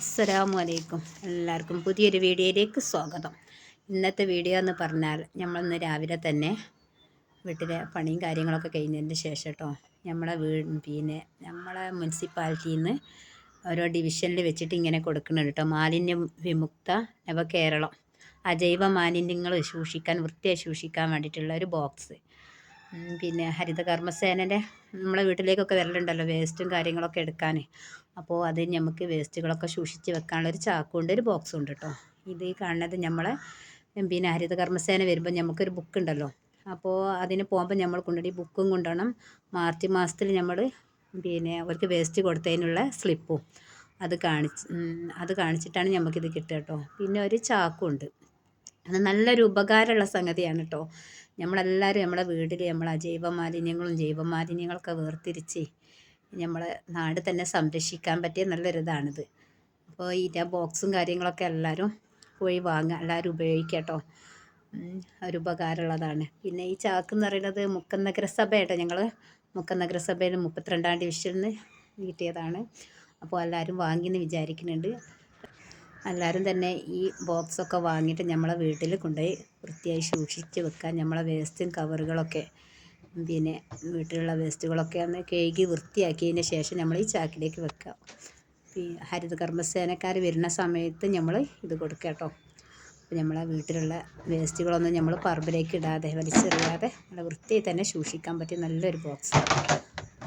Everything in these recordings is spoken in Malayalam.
അസ്സലാമു അലൈക്കും എല്ലാവർക്കും പുതിയൊരു വീഡിയോയിലേക്ക് സ്വാഗതം. ഇന്നത്തെ വീഡിയോ എന്ന് പറഞ്ഞാൽ നമ്മളിന്ന് രാവിലെ തന്നെ വീട്ടിലെ പണിയും കാര്യങ്ങളൊക്കെ കഴിഞ്ഞതിന് ശേഷം കേട്ടോ നമ്മളെ വീട് പിന്നെ നമ്മളെ മുനിസിപ്പാലിറ്റിയിൽ നിന്ന് ഓരോ ഡിവിഷനിൽ വെച്ചിട്ട് ഇങ്ങനെ കൊടുക്കുന്നുണ്ട് കേട്ടോ. മാലിന്യ വിമുക്ത നവ കേരളം അജൈവ മാലിന്യങ്ങൾ സൂക്ഷിക്കാൻ വൃത്തിയായി സൂക്ഷിക്കാൻ വേണ്ടിയിട്ടുള്ള ഒരു ബോക്സ്. പിന്നെ ഹരിത കർമ്മസേനന്റെ നമ്മളെ വീട്ടിലേക്കൊക്കെ വരലുണ്ടല്ലോ വേസ്റ്റും കാര്യങ്ങളൊക്കെ എടുക്കാൻ അപ്പോൾ അത് നമുക്ക് വേസ്റ്റുകളൊക്കെ സൂക്ഷിച്ച് വെക്കാനുള്ള ഒരു ചാക്കുണ്ട് ഒരു ബോക്സും ഉണ്ട് കേട്ടോ ഇത് ഈ കാണുന്നത് നമ്മളെ പിന്നെ ഹരിത കർമ്മസേന വരുമ്പോൾ നമുക്കൊരു ബുക്ക് ഉണ്ടല്ലോ. അപ്പോൾ അതിന് പോകുമ്പോൾ നമ്മൾ കൊണ്ടുപോയി ബുക്കും കൊണ്ടുപോകണം മാർച്ച് മാസത്തിൽ നമ്മൾ പിന്നെ അവർക്ക് വേസ്റ്റ് കൊടുത്തതിനുള്ള സ്ലിപ്പും അത് കാണിച്ച് അത് കാണിച്ചിട്ടാണ് നമുക്കിത് കിട്ടുക കേട്ടോ പിന്നെ ഒരു ചാക്കും ഉണ്ട് അത് നല്ലൊരു ഉപകാരമുള്ള സംഗതിയാണ് കേട്ടോ നമ്മളെല്ലാവരും നമ്മുടെ വീട്ടിൽ നമ്മളെ ജൈവ മാലിന്യങ്ങളും ജൈവ മാലിന്യങ്ങളൊക്കെ വേർതിരിച്ച് നമ്മളെ നാട് തന്നെ സംരക്ഷിക്കാൻ പറ്റിയ നല്ലൊരിതാണിത്. അപ്പോൾ ഇതിന്റെ ബോക്സും കാര്യങ്ങളൊക്കെ എല്ലാവരും പോയി വാങ്ങുക എല്ലാവരും ഉപയോഗിക്കുക കേട്ടോ ഒരു ഉപകാരമുള്ളതാണ്. പിന്നെ ഈ ചാക്ക് എന്ന് പറയുന്നത് മുക്കം നഗരസഭയാട്ടോ ഞങ്ങൾ മുക്കം നഗരസഭയിൽ മുപ്പത്തിരണ്ടാം ഡിവിഷനിൽ നിന്ന് കിട്ടിയതാണ്. അപ്പോൾ എല്ലാവരും വാങ്ങിയെന്ന് വിചാരിക്കുന്നുണ്ട്. എല്ലാവരും തന്നെ ഈ ബോക്സൊക്കെ വാങ്ങിയിട്ട് നമ്മളെ വീട്ടിൽ കൊണ്ടുപോയി വൃത്തിയായി സൂക്ഷിച്ച് വെക്കാൻ നമ്മളെ വേസ്റ്റും കവറുകളൊക്കെ പിന്നെ വീട്ടിലുള്ള വേസ്റ്റുകളൊക്കെ ഒന്ന് കഴുകി വൃത്തിയാക്കിയതിന് ശേഷം നമ്മൾ ഈ ചാക്കിലേക്ക് വെക്കാം ഈ ഹരിത കർമ്മസേനക്കാർ വരുന്ന സമയത്ത് നമ്മൾ ഇത് കൊടുക്കുക കേട്ടോ. അപ്പോൾ നമ്മളെ വീട്ടിലുള്ള വേസ്റ്റുകളൊന്നും നമ്മൾ പറമ്പിലേക്ക് ഇടാതെ വലിച്ചെറിയാതെ നല്ല വൃത്തിയായി തന്നെ സൂക്ഷിക്കാൻ പറ്റിയ നല്ലൊരു ബോക്സ്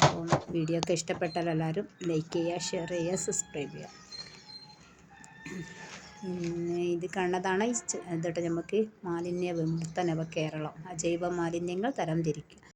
അപ്പോൾ വീഡിയോ ഒക്കെ ഇഷ്ടപ്പെട്ടാൽ എല്ലാവരും ലൈക്ക് ചെയ്യുക ഷെയർ ചെയ്യുക സബ്സ്ക്രൈബ് ചെയ്യുക. ഇത് കണ്ടതാണ് ഇതോട്ട് നമുക്ക് മാലിന്യ വിമുക്ത നവകേരളം അജൈവ മാലിന്യങ്ങൾ തരംതിരിക്കുക.